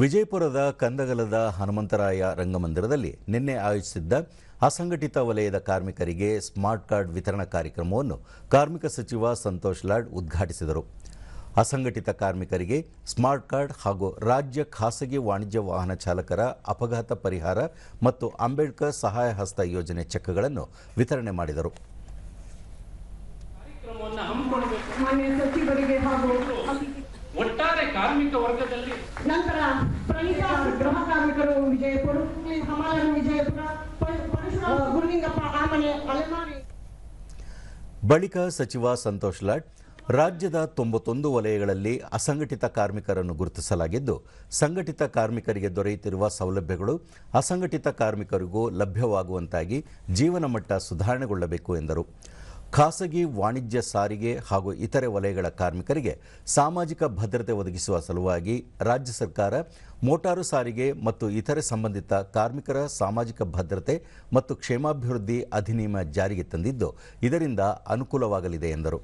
ವಿಜಯಪುರದ ಕಂದಗಲದ ಹನುಮಂತರಾಯ ರಂಗಮಂದಿರದಲ್ಲಿ ನಿನ್ನೆ ಆಯೋಜಿಸಿದ್ದ ಅಸಂಘಟಿತ ವಲಯದ ಕಾರ್ಮಿಕರಿಗೆ ಸ್ಮಾರ್ಟ್ ಕಾರ್ಡ್ ವಿತರಣಾ ಕಾರ್ಯಕ್ರಮವನ್ನು ಕಾರ್ಮಿಕ ಸಚಿವ ಸಂತೋಷ್ ಲಾಡ್ ಉದ್ಘಾಟಿಸಿದರು. ಅಸಂಘಟಿತ ಕಾರ್ಮಿಕರಿಗೆ ಸ್ಮಾರ್ಟ್ ಕಾರ್ಡ್ ಹಾಗೂ ರಾಜ್ಯ ಖಾಸಗಿ ವಾಣಿಜ್ಯ ವಾಹನ ಚಾಲಕರ ಅಪಘಾತ ಪರಿಹಾರ ಮತ್ತು ಅಂಬೇಡ್ಕರ್ ಸಹಾಯ ಹಸ್ತ ಯೋಜನೆ ಚೆಕ್ಗಳನ್ನು ವಿತರಣೆ ಮಾಡಿದರು. ಕಾರ್ಯಕ್ರಮವನ್ನು ಹಮ್ಮಿಕೊಳ್ಬೇಕು ಮಾನ್ಯ ಸಚಿವರಿಗೆ ಹಾಗೂ ಒಟ್ಟಾರೆ ಕಾರ್ಮಿಕ ವರ್ಗದಲ್ಲಿ ನಂತರ ಗೃಹ ಕಾರ್ಮಿಕರು ವಿಜಯಪುರ ವಿಜಯಪುರ ಗುರುಲಿಂಗಪ್ಪ ಆಮನೆ, ಅಲೆಮಾರಿ. ಬಳಿಕ ಸಚಿವ ಸಂತೋಷ್ ಲಾಡ್, ರಾಜ್ಯದ ತೊಂಬತ್ತೊಂದು ವಲಯಗಳಲ್ಲಿ ಅಸಂಘಟಿತ ಕಾರ್ಮಿಕರನ್ನು ಗುರುತಿಸಲಾಗಿದ್ದು, ಸಂಘಟಿತ ಕಾರ್ಮಿಕರಿಗೆ ದೊರೆಯುತ್ತಿರುವ ಸೌಲಭ್ಯಗಳು ಅಸಂಘಟಿತ ಕಾರ್ಮಿಕರಿಗೂ ಲಭ್ಯವಾಗುವಂತಾಗಿ ಜೀವನ ಮಟ್ಟ ಸುಧಾರಣೆಗೊಳ್ಳಬೇಕು ಎಂದರು. ಖಾಸಗಿ ವಾಣಿಜ್ಯ ಸಾರಿಗೆ ಹಾಗೂ ಇತರೆ ವಲಯಗಳ ಕಾರ್ಮಿಕರಿಗೆ ಸಾಮಾಜಿಕ ಭದ್ರತೆ ಒದಗಿಸುವ ಸಲುವಾಗಿ ರಾಜ್ಯ ಸರ್ಕಾರ ಮೋಟಾರು ಸಾರಿಗೆ ಮತ್ತು ಇತರೆ ಸಂಬಂಧಿತ ಕಾರ್ಮಿಕರ ಸಾಮಾಜಿಕ ಭದ್ರತೆ ಮತ್ತು ಕ್ಷೇಮಾಭಿವೃದ್ಧಿ ಅಧಿನಿಯಮ ಜಾರಿಗೆ ತಂದಿದ್ದು ಇದರಿಂದ ಅನುಕೂಲವಾಗಲಿದೆ ಎಂದರು.